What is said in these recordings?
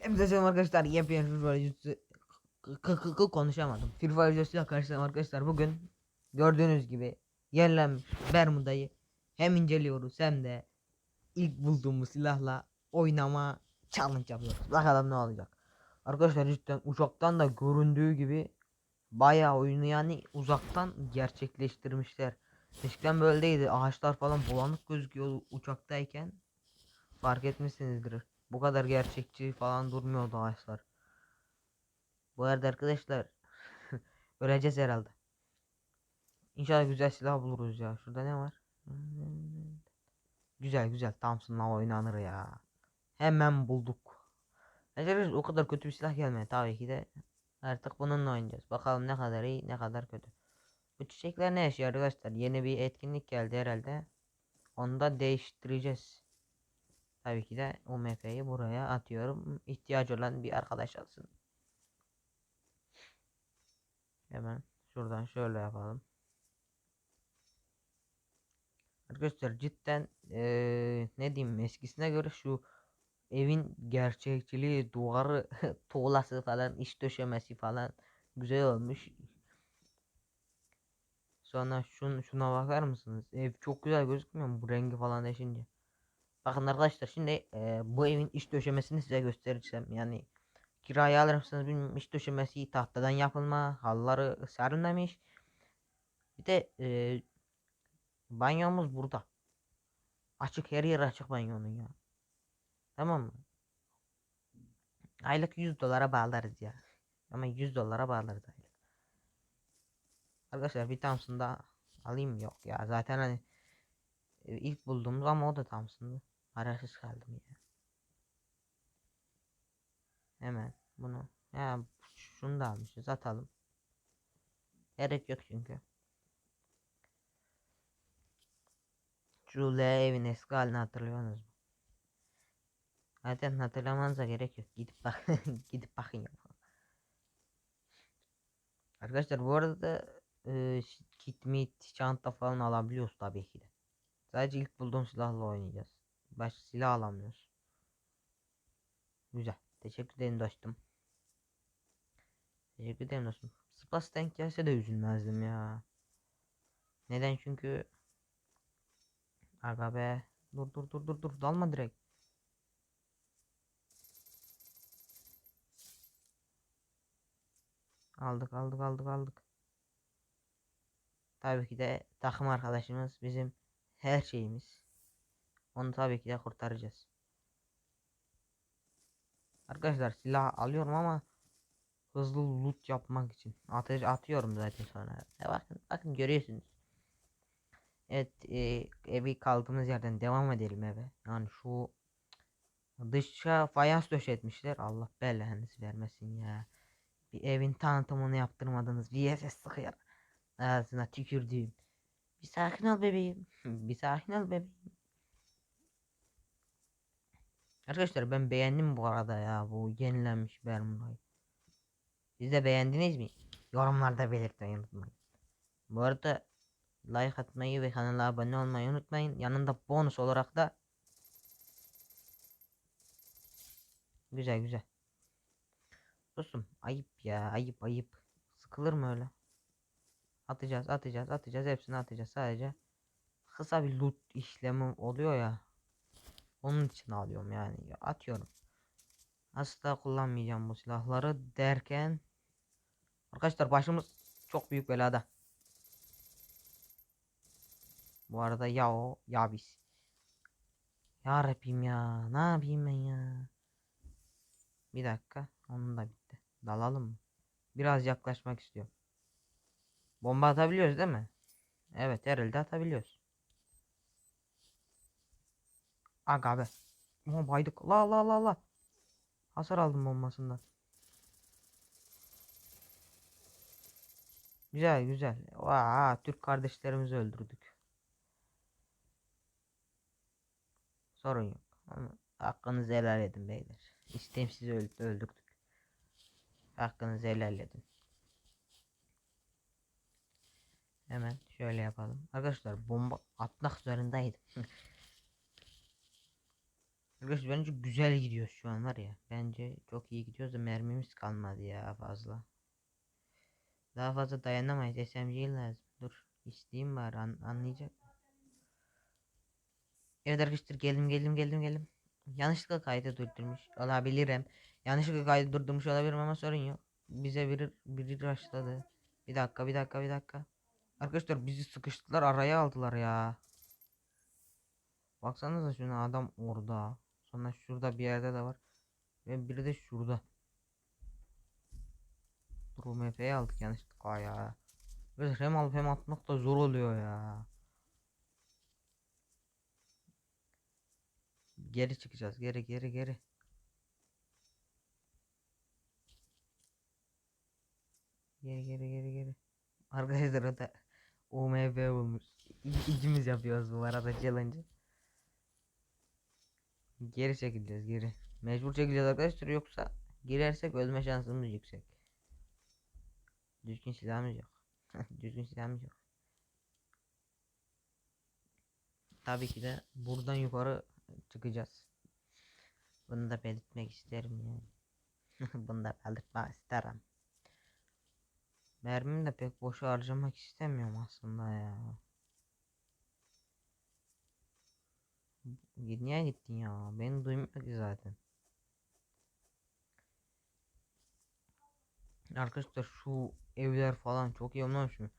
Hepinize selam arkadaşlar. Yepyeni Free Fire videosu konuşamadım. Free Fire videosuyla karşınızdayım arkadaşlar. Bugün gördüğünüz gibi yenilenmiş Bermuda'yı hem inceliyoruz hem de ilk bulduğumuz silahla oynama challenge yapıyoruz. Bakalım ne olacak. Arkadaşlar cidden uçaktan da göründüğü gibi bayağı oyunu yani uzaktan gerçekleştirmişler. Eskiden böyle değildi. Ağaçlar falan bulanık gözüküyor uçaktayken. Fark etmişsinizdir. Bu kadar gerçekçi falan durmuyordu ağaçlar. Bu arada arkadaşlar öleceğiz herhalde. İnşallah güzel silah buluruz ya. Şurada ne var? Güzel güzel Thompson'la oynanır ya. Hemen bulduk. Arkadaşlar o kadar kötü bir silah gelmedi tabii ki de. Artık bununla oynayacağız. Bakalım ne kadar iyi ne kadar kötü. Bu çiçekler ne yaşıyor arkadaşlar? Yeni bir etkinlik geldi herhalde. Onu da değiştireceğiz. Tabii ki de UMP'yi buraya atıyorum. İhtiyacı olan bir arkadaş alsın. Hemen şuradan şöyle yapalım. Arkadaşlar cidden eee, ne diyeyim eskisine göre şu evin gerçekçiliği, duvarı, tuğlası falan, iç döşemesi falan güzel olmuş. Sonra şun, şuna bakar mısınız? Ev çok güzel gözükmüyor mu bu rengi falan değişince? Bakın arkadaşlar şimdi eee, bu evin iç döşemesini size göstereceğim. Yani kiraya alır mısınız bilmiyorum. İç döşemesi tahtadan yapılma, halları serilmemiş. Bir de eee, banyomuz burada. Açık her yer açık banyonun ya. Tamam mı? Aylık 100 dolara bağlarız ya. Ama 100 dolara bağlarız aylık. Arkadaşlar bir Thompson da alayım? Yok ya zaten hani e, ilk bulduğumuz ama o da Thompson'dı. Ararsız kaldım ya. Hemen bunu ya şunu da almışız atalım. Gerek yok çünkü. L evin eski halini hatırlıyorsunuz mu? Zaten hatırlamanıza gerek yok. Gidip bak gidip bakın ya. Arkadaşlar bu arada e, ş- kit mit çanta falan alabiliyoruz tabii ki de. Sadece ilk bulduğum silahla oynayacağız. Başka silah alamıyoruz. Güzel. Teşekkür ederim dostum. Teşekkür ederim dostum. Spas denk gelse de üzülmezdim ya. Neden? Çünkü Aga be. Dur dur dur dur dur. Dalma direkt. Aldık aldık aldık aldık. Tabii ki de takım arkadaşımız bizim her şeyimiz. Onu tabii ki de kurtaracağız. Arkadaşlar silah alıyorum ama hızlı loot yapmak için. Ateş atıyorum zaten sonra. E bakın bakın görüyorsunuz. Evet e, evi kaldığımız yerden devam edelim eve. Yani şu dışa fayans döşetmişler. Allah belanızı vermesin ya. Bir evin tanıtımını yaptırmadınız. VSS sıkıyor. Ağzına tükürdüğüm. Bir sakin ol bebeğim. bir sakin ol bebeğim. Arkadaşlar ben beğendim bu arada ya bu yenilenmiş Bermuda'yı. Siz de beğendiniz mi? Yorumlarda belirtmeyi unutmayın. Bu arada like atmayı ve kanala abone olmayı unutmayın. Yanında bonus olarak da Güzel güzel. Dostum ayıp ya ayıp ayıp. Sıkılır mı öyle? Atacağız atacağız atacağız hepsini atacağız sadece. Kısa bir loot işlemi oluyor ya. Onun için alıyorum yani Ya atıyorum. Asla kullanmayacağım bu silahları derken Arkadaşlar başımız çok büyük belada. Bu arada ya o ya biz. Ya Rabbim ya ne yapayım ben ya. Bir dakika onun da bitti. Dalalım mı? Biraz yaklaşmak istiyorum. Bomba atabiliyoruz değil mi? Evet herhalde atabiliyoruz. Aga be. Ama baydık. La la la la. Hasar aldım bombasından. Güzel güzel. Vaa, Türk kardeşlerimizi öldürdük. Sorun yok. Ama hakkınızı helal edin beyler. İstemsiz öl- öldürdük. Hakkınızı helal edin. Hemen şöyle yapalım. Arkadaşlar bomba atmak zorundaydım. Arkadaşlar bence güzel gidiyoruz şu an var ya. Bence çok iyi gidiyoruz da mermimiz kalmadı ya fazla. Daha fazla dayanamayız. SMG lazım. Dur. isteyeyim bari an anlayacak. Evet arkadaşlar geldim geldim geldim geldim. Yanlışlıkla kaydı durdurmuş olabilirim. Yanlışlıkla kaydı durdurmuş olabilirim ama sorun yok. Bize biri biri başladı. Bir dakika bir dakika bir dakika. Arkadaşlar bizi sıkıştılar araya aldılar ya. Baksanıza şuna adam orada. Sonra şurada bir yerde de var. Ve biri de şurada. Dur o MF'yi aldık yanlışlıkla ya. Böyle hem alıp hem atmak da zor oluyor ya. Geri çıkacağız. Geri geri geri. Geri geri geri geri. Arkadaşlar o da UMB bulmuş. İkimiz yapıyoruz bu arada challenge. Geri çekileceğiz geri. Mecbur çekileceğiz arkadaşlar yoksa girersek ölme şansımız yüksek. Düzgün silahımız yok. Düzgün silahımız yok. Tabii ki de buradan yukarı çıkacağız. Bunu da belirtmek isterim yani. Bunu da belirtmek isterim. Mermimi de pek boşa harcamak istemiyorum aslında ya. Niye gittin ya? Beni duymuyor ki zaten. Arkadaşlar şu evler falan çok iyi olmamış mı?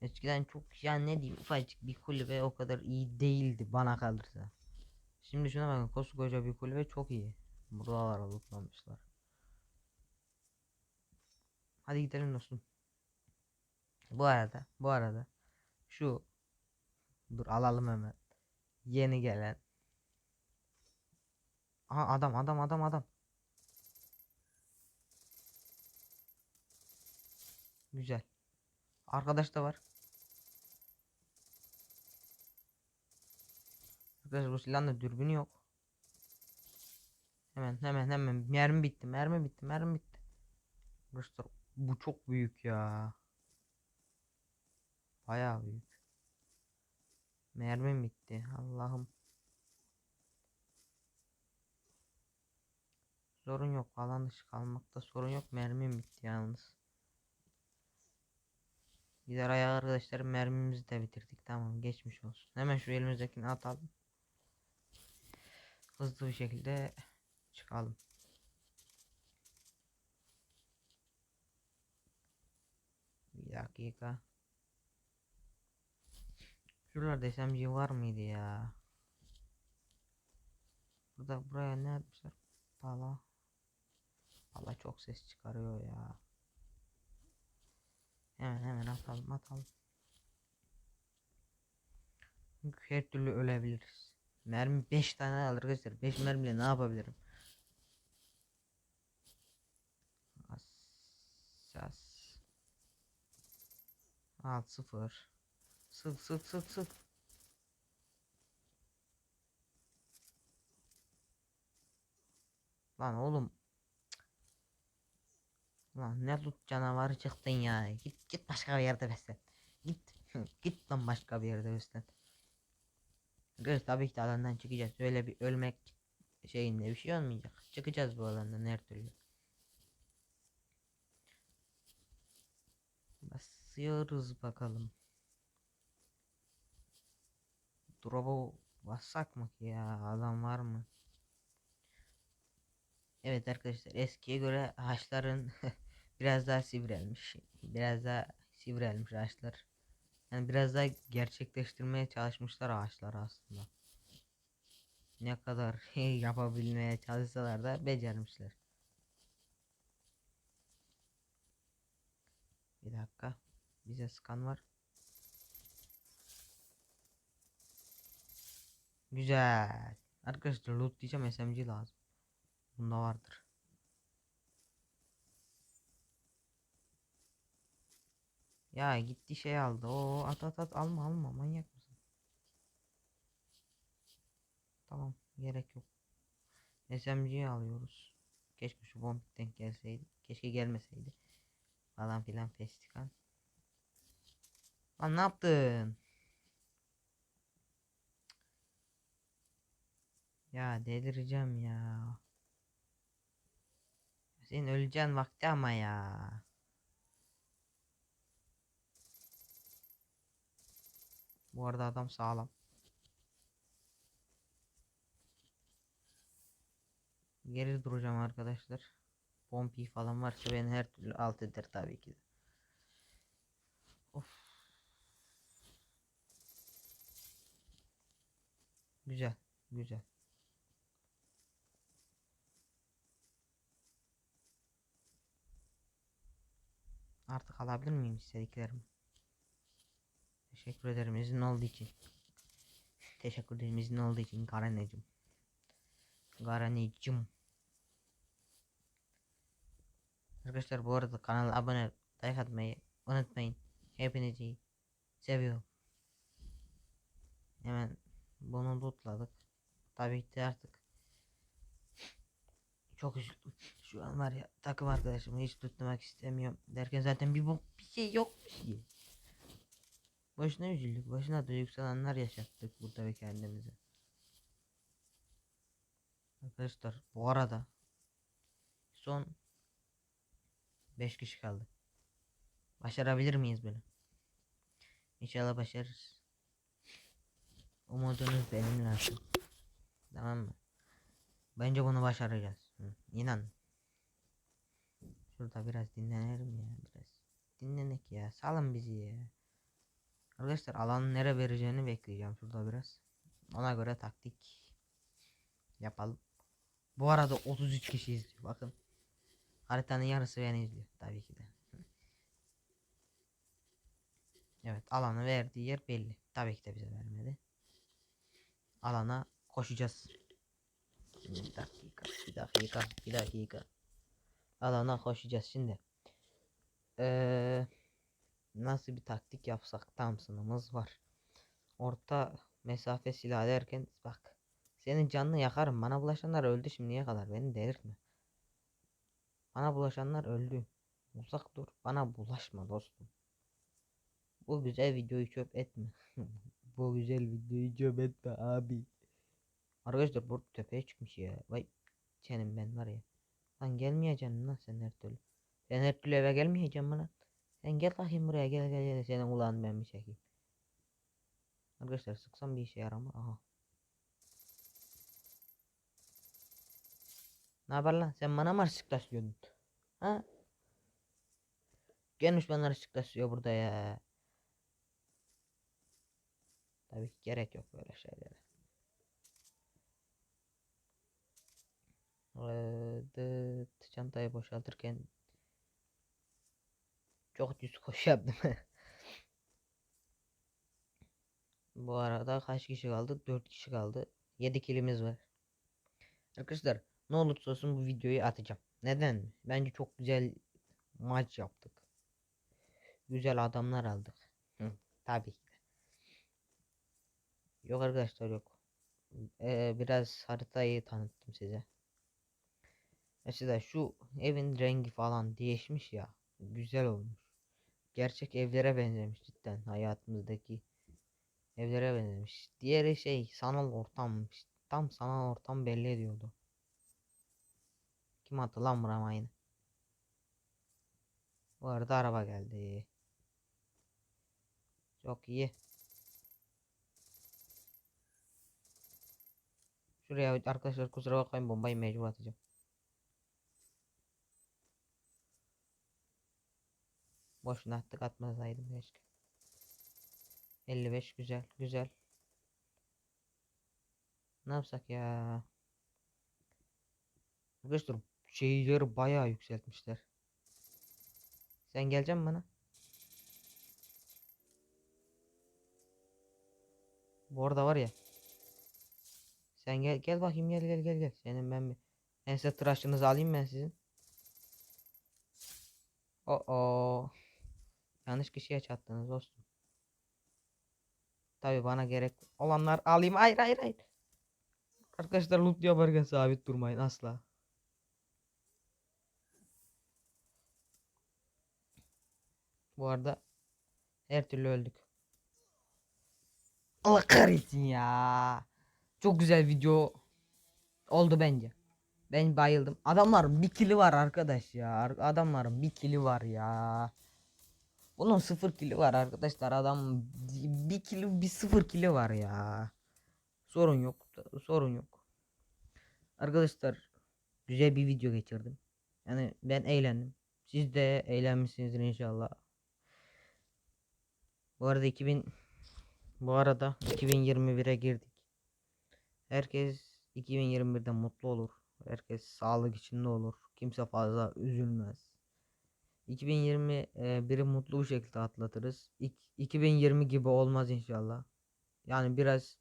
Eskiden çok yani ne diyeyim ufacık bir kulübe o kadar iyi değildi bana kalırsa. Şimdi şuna bakın koskoca bir kulübe çok iyi. Buralar alıklamışlar. Hadi gidelim dostum. Bu arada bu arada şu dur alalım hemen. Yeni gelen. Aha adam adam adam adam. Güzel. Arkadaş da var. Arkadaşlar bu silahın da dürbünü yok. Hemen hemen hemen mermi bitti mermi bitti mermi bitti. Arkadaşlar bu çok büyük ya. Bayağı büyük. Mermim bitti Allah'ım. Sorun yok alan dışı kalmakta sorun yok mermim bitti yalnız. Gider ayağı arkadaşlar mermimizi de bitirdik tamam geçmiş olsun. Hemen şu elimizdekini atalım. Hızlı bir şekilde çıkalım. Bir dakika. Şuralarda SMG var mıydı ya? Burada buraya ne yapmışlar? Pala. Pala çok ses çıkarıyor ya. Hemen hemen atalım atalım. Çünkü her türlü ölebiliriz. Mermi 5 tane alır arkadaşlar. 5 mermiyle ne yapabilirim? Asas. Alt sıfır. Sık sık sık sık. Lan oğlum. Lan ne loot canavarı çıktın ya. Git git başka bir yerde beslen. Git. git lan başka bir yerde beslen. Evet tabii ki alandan çıkacağız. Öyle bir ölmek şeyinde bir şey olmayacak. Çıkacağız bu alandan her türlü. Basıyoruz bakalım. Drop'u bassak mı ki ya? Adam var mı? Evet arkadaşlar eskiye göre ağaçların biraz daha sivrelmiş. Biraz daha sivrelmiş ağaçlar. Yani biraz daha gerçekleştirmeye çalışmışlar ağaçlar aslında. Ne kadar yapabilmeye çalışsalar da becermişler. Bir dakika. Bize skan var. Güzel. Arkadaşlar loot diyeceğim SMG lazım. Bunda vardır. Ya gitti şey aldı. Oo at at at alma alma manyak mısın? Tamam gerek yok. SMG'yi alıyoruz. Keşke şu bomb denk gelseydi. Keşke gelmeseydi. Falan filan festival. Lan ne yaptın? Ya delireceğim ya. Senin öleceğin vakti ama ya. Bu arada adam sağlam. Geri duracağım arkadaşlar. Pompi falan varsa beni her türlü alt eder tabii ki. Of. Güzel, güzel. Artık alabilir miyim istediklerimi? Teşekkür ederim izin olduğu için. Teşekkür ederim izin olduğu için Garanecim. Garanecim. Arkadaşlar bu arada kanala abone like atmayı unutmayın. Hepinizi seviyorum. Hemen bunu lootladık. Tabii ki artık çok üzüldüm. Şu an var ya takım arkadaşımı hiç tutmak istemiyorum derken zaten bir bu bir şey yokmuş ki. Boşuna üzüldük. Boşuna duygusalanlar yaşattık burada ve kendimize. Arkadaşlar bu arada son 5 kişi kaldı. Başarabilir miyiz bunu? İnşallah başarırız. Umudunuz benimle olsun. Tamam mı? Bence bunu başaracağız. Hı, inan. Şurada biraz dinlenelim ya biraz. Dinlenek ya. Salın bizi ya. Arkadaşlar alanın nere vereceğini bekleyeceğim şurada biraz. Ona göre taktik yapalım. Bu arada 33 kişi izliyor. Bakın. Haritanın yarısı beni izliyor tabii ki de. Evet alanı verdiği yer belli. Tabii ki de bize vermedi. Alana koşacağız. Bir dakika, bir dakika, bir dakika. Alana koşacağız şimdi. Ee, nasıl bir taktik yapsak Thompson'ımız var. Orta mesafe silah derken bak. Senin canını yakarım. Bana bulaşanlar öldü şimdiye kadar. Beni delirtme. Bana bulaşanlar öldü. Uzak dur. Bana bulaşma dostum. Bu güzel videoyu çöp etme. Bu güzel videoyu çöp etme abi. Arkadaşlar bu tepeye çıkmış ya. Vay senin ben var ya. Lan gelmeyeceksin lan sen her türlü. Sen her türlü eve gelmeyeceksin mi lan? Sen gel bakayım buraya gel gel gel. Senin kulağını ben bir çekeyim. Arkadaşlar sıksam bir işe yaramaz. Aha. Ne haber lan? Sen bana mı ışık taşıyordun? Ha? Gelmiş bana ışık taşıyor burada ya. Tabii ki gerek yok böyle şeylere. Dıt, çantayı boşaltırken çok düz koşu yaptım. Bu arada kaç kişi kaldı? 4 kişi kaldı. 7 kilimiz var. Arkadaşlar ne olursa olsun bu videoyu atacağım. Neden? Bence çok güzel maç yaptık. Güzel adamlar aldık. Hı, tabii ki. de. Yok arkadaşlar yok. Ee, biraz haritayı tanıttım size. Mesela şu evin rengi falan değişmiş ya. Güzel olmuş. Gerçek evlere benzemiş cidden hayatımızdaki evlere benzemiş. Diğeri şey sanal ortammış. Tam sanal ortam belli ediyordu. Kim attı lan burama aynı? Bu arada araba geldi. Çok iyi. Şuraya arkadaşlar kusura bakmayın bombayı mecbur atacağım. Boşuna attık atmasaydım keşke. 55 güzel güzel. Ne yapsak ya? Arkadaşlar şeyleri bayağı yükseltmişler. Sen geleceksin bana. Bu arada var ya. Sen gel gel bakayım gel gel gel gel. Senin ben bir ense tıraşınızı alayım ben sizin. Oo. Yanlış kişiye çattınız dostum. Tabi bana gerek olanlar alayım. Hayır hayır hayır. Arkadaşlar loot yaparken sabit durmayın asla. Bu arada her türlü öldük. Allah kahretsin ya. Çok güzel video. oldu bence. Ben bayıldım. Adamlar bir kili var arkadaş ya. Ar- Adamların bir kili var ya. Bunun sıfır kili var arkadaşlar. Adam bir kili bir sıfır kili var ya. Sorun yok. Sorun yok. Arkadaşlar güzel bir video geçirdim. Yani ben eğlendim. Siz de eğlenmişsinizdir inşallah. Bu arada 2000 bu arada 2021'e girdik. Herkes 2021'de mutlu olur. Herkes sağlık içinde olur. Kimse fazla üzülmez. 2021'i mutlu bir şekilde atlatırız. İk- 2020 gibi olmaz inşallah. Yani biraz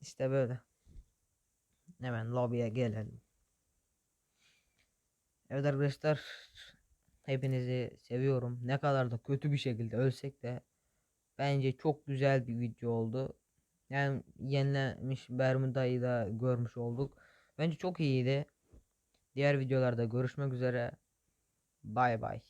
işte böyle. Hemen lobiye gelelim. Evet arkadaşlar hepinizi seviyorum. Ne kadar da kötü bir şekilde ölsek de bence çok güzel bir video oldu. Yani yenilenmiş Bermuda'yı da görmüş olduk. Bence çok iyiydi. Diğer videolarda görüşmek üzere. Bye bye.